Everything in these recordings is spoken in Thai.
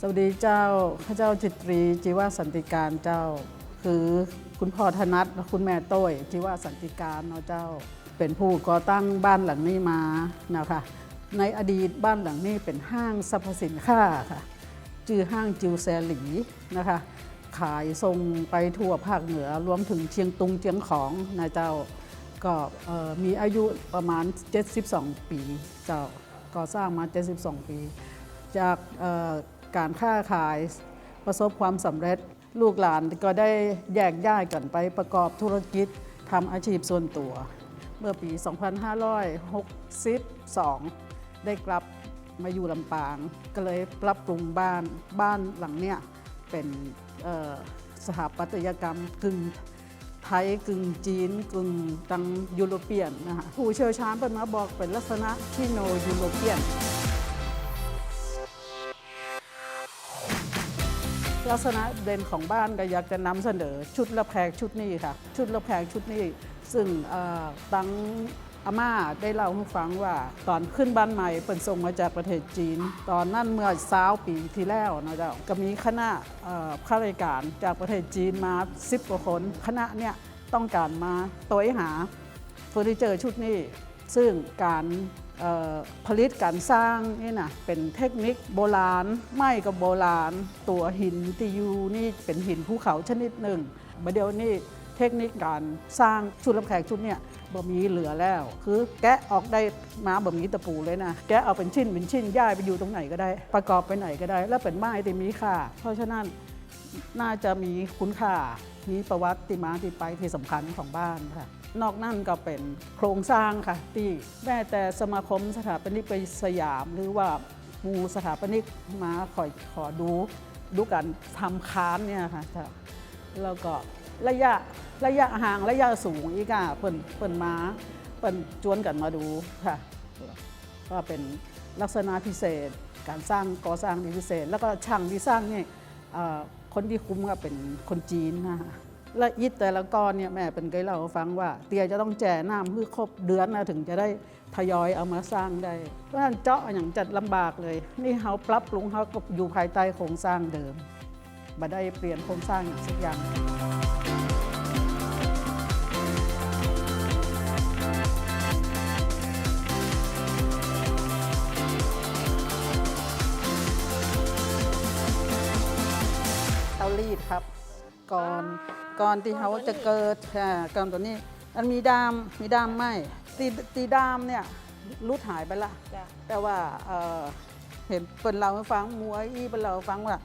สวัสดีเจ้าข้าเจ้าจิตรีจีวาสันติการเจ้า คือคุณพ่อธนัทและคุณแม่โต้ยจีวาสันติการเนาะเจ้า เป็นผู้ก่อตั้งบ้านหลังนี้มานะคะในอดีตบ้านหลังนี้เป็นห้างสรรพสินค้าค่ะชื่อห้างจิวแซหลีนะคะ ขายส่งไปทั่วภาคเหนือรวมถึงเชียงตุงเชียงของนะเจ้าก็มีอายุประมาณ 72 ปีเจ้าก่อสร้างมา 72 ปี จากเการค้าขาย ประสบความสำเร็จ ลูกหลานก็ได้แยกย้ายกันไปประกอบธุรกิจทำอาชีพส่วนตัว เมื่อปี 2562 ได้กลับมาอยู่ลำปาง ก็เลยปรับปรุงบ้านบ้านหลังเนี้ยเป็นสถาปัตยกรรมกึ่งไทยกึ่งจีนกึ่งตังยุโรเปียนนะคะผู้เชี่ยวชาญเป็นมาบอกเป็นลักษณะที่โนยุโรเปียน ลักษณะเด่นของบ้านก็อยากจะนำเสนอชุดละแพงชุดนี้ค่ะ ชุดละแพงชุดนี้ ซึ่งตั้งอาม่าได้เล่าให้ฟังว่าตอนขึ้นบ้านใหม่เป็นส่งมาจากประเทศจีน ตอนนั้นเมื่อสาวปีที่แล้วนะเจ้าก็มีคณะข้าราชการจากประเทศจีนมา 10กว่าคนคณะเนี่ยต้องการมาตัวหาเฟอร์นิเจอร์ชุดนี้ ซึ่งการผลิตการสร้างนี่นะเป็นเทคนิคโบราณ ไม่กับโบราณ ตัวหินที่อยู่นี่เป็นหินภูเขาชนิดหนึ่งบดเดียวนี้เทคนิคการสร้างชุดลำแขกชุดเนี่ยบ่มีเหลือแล้ว คือแกะออกได้มาบ่มีตะปูเลยนะ แกะเอาเป็นชิ้นเป็นชิ้นย่ายไปอยู่ตรงไหนก็ได้ ประกอบไปไหนก็ได้ แล้วเป็นไม้ที่มีค่า เพราะฉะนั้นน่าจะมีคุณค่ามีประวัติมาที่ไปที่สำคัญของบ้านค่ะ นอกนั่นก็เป็นโครงสร้างค่ะ ที่แม้แต่สมาคมสถาปนิกไปสยาม หรือว่ามูสถาปนิกมาคอยขอดูดูการทำค้านเนี่ยค่ะแล้วก็ระยะระยะห่างระยะสูงอีกอะเปิ่นเปิ่นมาเปิ่นจวนกันมาดูค่ะก็เป็นลักษณะพิเศษการสร้างก่อสร้างที่พิเศษ แล้วก็ช่างที่สร้างเนี่ยคนที่คุ้มก็เป็นคนจีนนะคะ ละอิฐแต่ละก้อนเนี่ยแม่เป็นเคยเล่าให้ฟังว่า เตียจะต้องแจ่น้ำเพื่อครบเดือนนะถึงจะได้ทยอยเอามาสร้างได้ เพราะฉะนั้นเจาะอย่างจัดลำบากเลย นี่เขาปรับปรุงเขาก็อยู่ภายใต้โครงสร้างเดิมมาได้เปลี่ยนโครงสร้างอย่างสักอย่างเตารีดครับก่อน ก่อนที่เขาจะเกิดค่ะก่อนตัวนี้มันมีดามมีดามไหมตีตีดามเนี่ยรุดหายไปละ จ้ะแต่ว่าเอ่อเห็นเป็นเราให้ฟังมวยอีเป็นเราให้ฟังว่า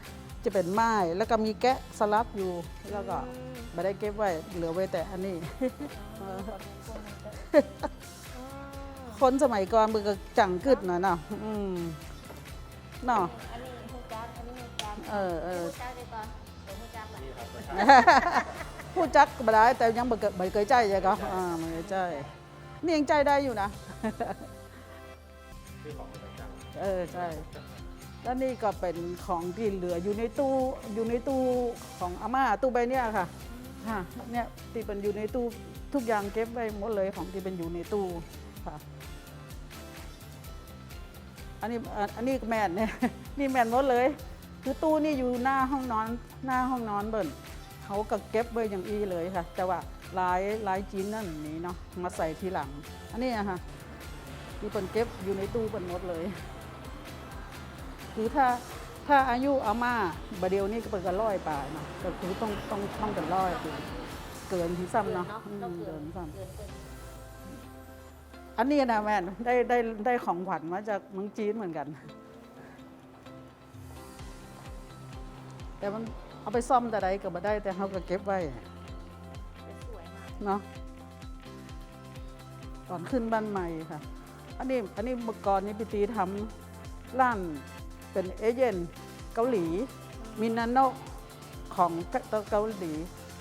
จะเป็นไม้แล้วก็มีแกะสลักอยู่แล้วก็ไม่ได้เก็บไว้เหลือไว้แต่อันนี้เออคนสมัยก่อนมันก็จังกึดหน่อยเนาะอืมเนาะอันนี้ฮูจักอันนี้ฮูจักเออเออฮูจักได้ก่อนผมฮูจักแหละ พูดจักก็ไม่ได้แต่ยังไม่เคยไม่เคยใจใช่ก็อ่าไม่เคยใจนี่ยังใจได้อยู่นะเออใช่แล้วนี่ก็เป็นของที่เหลืออยู่ในตู้อยู่ในตู้ของอาม่าตู้ใบเนี้ยค่ะค่ะเนี่ยที่เป็นอยู่ในตู้ทุกอย่างเก็บไว้หมดเลยของที่เป็นอยู่ในตู้ค่ะอันนี้อันอันนี้แมนเนี่ยนี่แมนหมดเลย คือตู้นี่อยู่หน้าห้องนอนหน้าห้องนอนเบิ่น เขาก็เก็บไว้อย่างอีเลยค่ะ แต่ว่าลายลายจีนนั่นนี่เนาะมาใส่ทีหลัง อันนี้อะค่ะที่เป็นเก็บอยู่ในตู้เป็นหมดเลยคือถ้าถ้าอายุอาม่าบดเดียวนี่ก็เป็นกันร้อยป่ายเนาะก็คือต้องต้องต้องกันร้อยคือเกินที่ซ้ำเนาะอืมต้องเกิเกินนซ้ำเกินเกินอันนี้นะแม่นได้ได้ได้ของขวัญมาจากเมืองจีนเหมือนกัน แต่มัน เอาไปซ่อมแต่ใดก็บ่ได้แต่เขาก็เก็บไว้เนสวยมากเนาะตอนขึ้นบ้านใหม่ค่ะ อันนี้อันนี้เมื่อก่อนนี้พี่ตีทำร้านเป็นเอเจนต์เกาหลี มินาโนของเกาหลี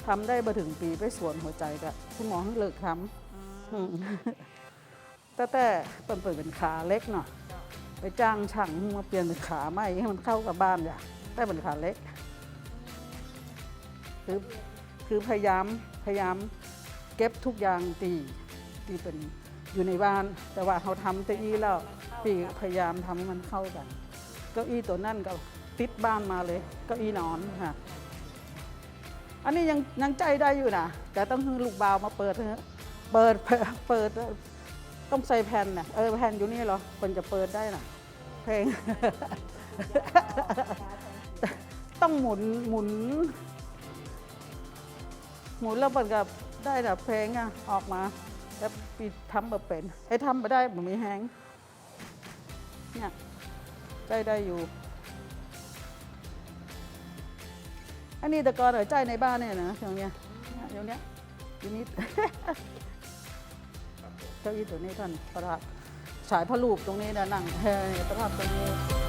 ทำได้มาถึงปีไปสวนหัวใจกับคุณหมอให้เลิกทำแต่แต่เปิดเปิดเป็นขาเล็กเนาะไปจ้างช่างมาเปลี่ยนเป็นขาใหม่ให้มันเข้ากับบ้านอย่าแต่เป็นขาเล็ก คือคือพยายามพยายามเก็บทุกอย่างตีที่เป็นอยู่ในบ้าน แต่ว่าเขาทำเก้าอี้แล้วปีพยายามทำให้มันเข้ากัน เก้าอี้ตัวนั่นก็ติดบ้านมาเลย เก็อีนอนค่ะอันนี้ยังยังใจได้อยู่นะแต่ต้องให้ลูกบาวมาเปิดเถอะเปิดเปิดเปิดต้องใส่แผ่นนะเออแผ่นอยู่นี่เหรอคนจะเปิดได้น่ะเพลง ต้องหมุนหมุน หมุนแล้วมันกับได้แบบเพลงอะออกมาแล้วปีทำแบบเป็นไอ้ทำไปได้ผมมีแฮงเนี่ยใจได้อยู่ อันนี้แต่ก่อนเหรอใจในบ้านเนี่ยนะอย่างเนี้ยเนี่ยเดี๋ยวเนี้ยอยู่นี่เก้าอี้ตัวนี้ท่านประทับฉายพระรูปตรงนี้นะนั่งเฮ้ยประทับตรงนี้